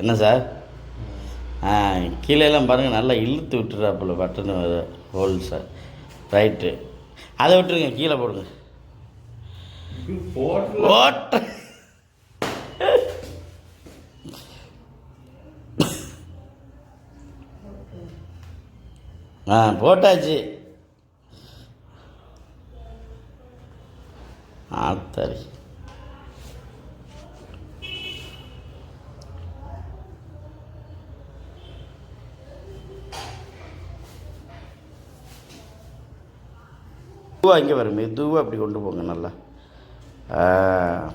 என்ன சார்? ஆ கீழே எல்லாம் பாருங்கள் நல்லா இழுத்து விட்டுறாப்புல பட்டன் ஹோல் சார். ரைட்டு அதை விட்டுருங்க கீழே போடுங்க. ஓட்ட ஆ போட்டாச்சு. ஆ சரி மெதுவாக இங்கே வரும் மெதுவாக அப்படி கொண்டு போங்க நல்லா.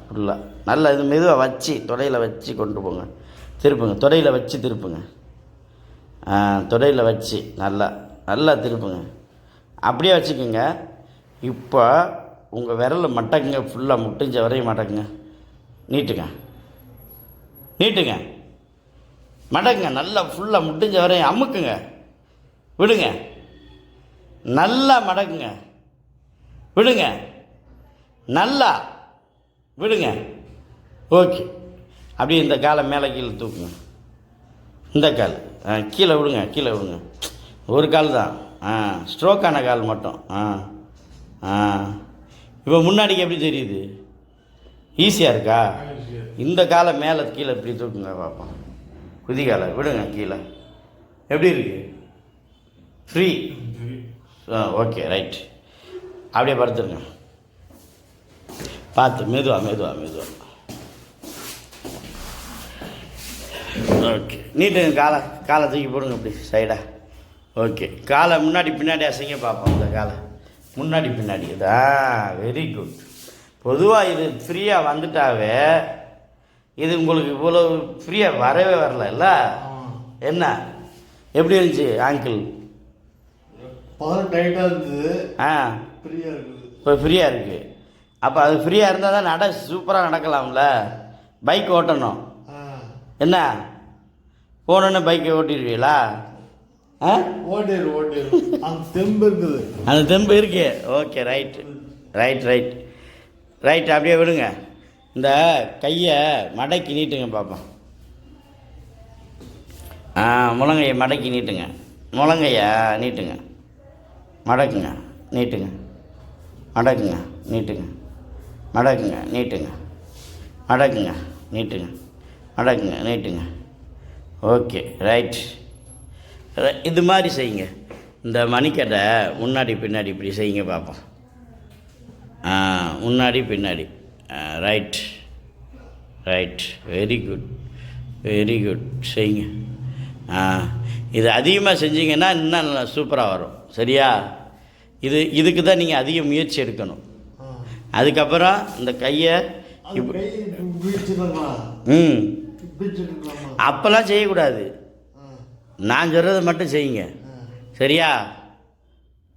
ஃபுல்லாக நல்லா இது மெதுவாக வச்சு தொடையில் வச்சு கொண்டு போங்க. திருப்புங்க தொடையில் வச்சு திருப்புங்க. தொடையில் வச்சு நல்லா நல்லா திருப்புங்க. அப்படியே வச்சுக்கோங்க. இப்போ உங்கள் விரலை மட்டக்குங்க ஃபுல்லாக முட்டிஞ்ச வரையும் மடக்குங்க. நீட்டுங்க. நீட்டுங்க. மடக்குங்க நல்லா ஃபுல்லாக முட்டிஞ்ச வரையும் அமுக்குங்க. விடுங்க. நல்லா மடக்குங்க. விடுங்க. நல்லா. விடுங்க. ஓகே. அப்படியே இந்த காலை மேலே கீழே தூக்குங்க. இந்த கால். ஆ கீழே விடுங்க கீழே விடுங்க. ஒரு கால் தான். ஆ ஸ்ட்ரோக்கான கால் மட்டும். ஆ ஆ. இப்போ முன்னாடிக்கு எப்படி தெரியுது? ஈஸியாக இருக்கா? இந்த காலை மேலே கீழே இப்படி தூக்குங்க பார்ப்போம் குதிகாலை விடுங்க கீழே. எப்படி இருக்குது ஃப்ரீ ஆ ஓகே ரைட் அப்படியே படுத்துருங்க. பார்த்து மெதுவா மெதுவா மெதுவா. ஓகே நீட்டுங்க காலை காலை தூக்கி போடுங்க அப்படி சைடாக ஓகே காலை முன்னாடி பின்னாடி அசைங்க பார்ப்போம் இந்த காலை. முன்னாடி பின்னாடி. இதா வெரி குட் பொதுவாக இது ஃப்ரீயாக வந்துட்டாவே இது உங்களுக்கு இவ்வளோ ஃப்ரீயாக வரவே வரல இல்ல? என்ன? எப்படி இருந்துச்சு ஆங்கிள் ஆ ஃப்ரீயாக இருக்குது. இப்போ ஃப்ரீயாக இருக்குது அப்போ அது ஃப்ரீயாக இருந்தால் தான் நட சூப்பராக நடக்கலாம்ல. பைக் ஓட்டணும். என்ன? போனோன்னு பைக்கை ஓட்டிடுவீங்களா? ஆ? ஓட்டிடு ஓட்டிடு அந்த தெம்பு இருக்குது. அந்த தெம்பு இருக்கே. Okay right right right right அப்படியே விடுங்க. இந்த கையை மடக்கி நீட்டுங்க பார்ப்போம் ஆ முழங்கையை மடக்கி நீட்டுங்க. முழங்கையா நீட்டுங்க. மடக்குங்க நீட்டுங்க. மடக்குங்க நீட்டுங்க. மடக்குங்க நீட்டுங்க. மடக்குங்க நீட்டுங்க. மடக்குங்க நீட்டுங்க. Okay right. இது மாதிரி செய்யுங்க. இந்த மணிக்கட்டை முன்னாடி பின்னாடி இப்படி செய்யுங்க பார்ப்போம் முன்னாடி பின்னாடி. Right. Right. Very good. Very good. செய்யுங்க. இது அதிகமாக செஞ்சீங்கன்னா இன்னும் நல்லா சூப்பராக வரும். சரியா? இது இதுக்கு தான் நீங்கள் அதிக முயற்சி எடுக்கணும். அதுக்கப்புறம் இந்த கையை ம். அப்போல்லாம் செய்யக்கூடாது. நான் சொல்கிறத மட்டும் செய்யுங்க. சரியா?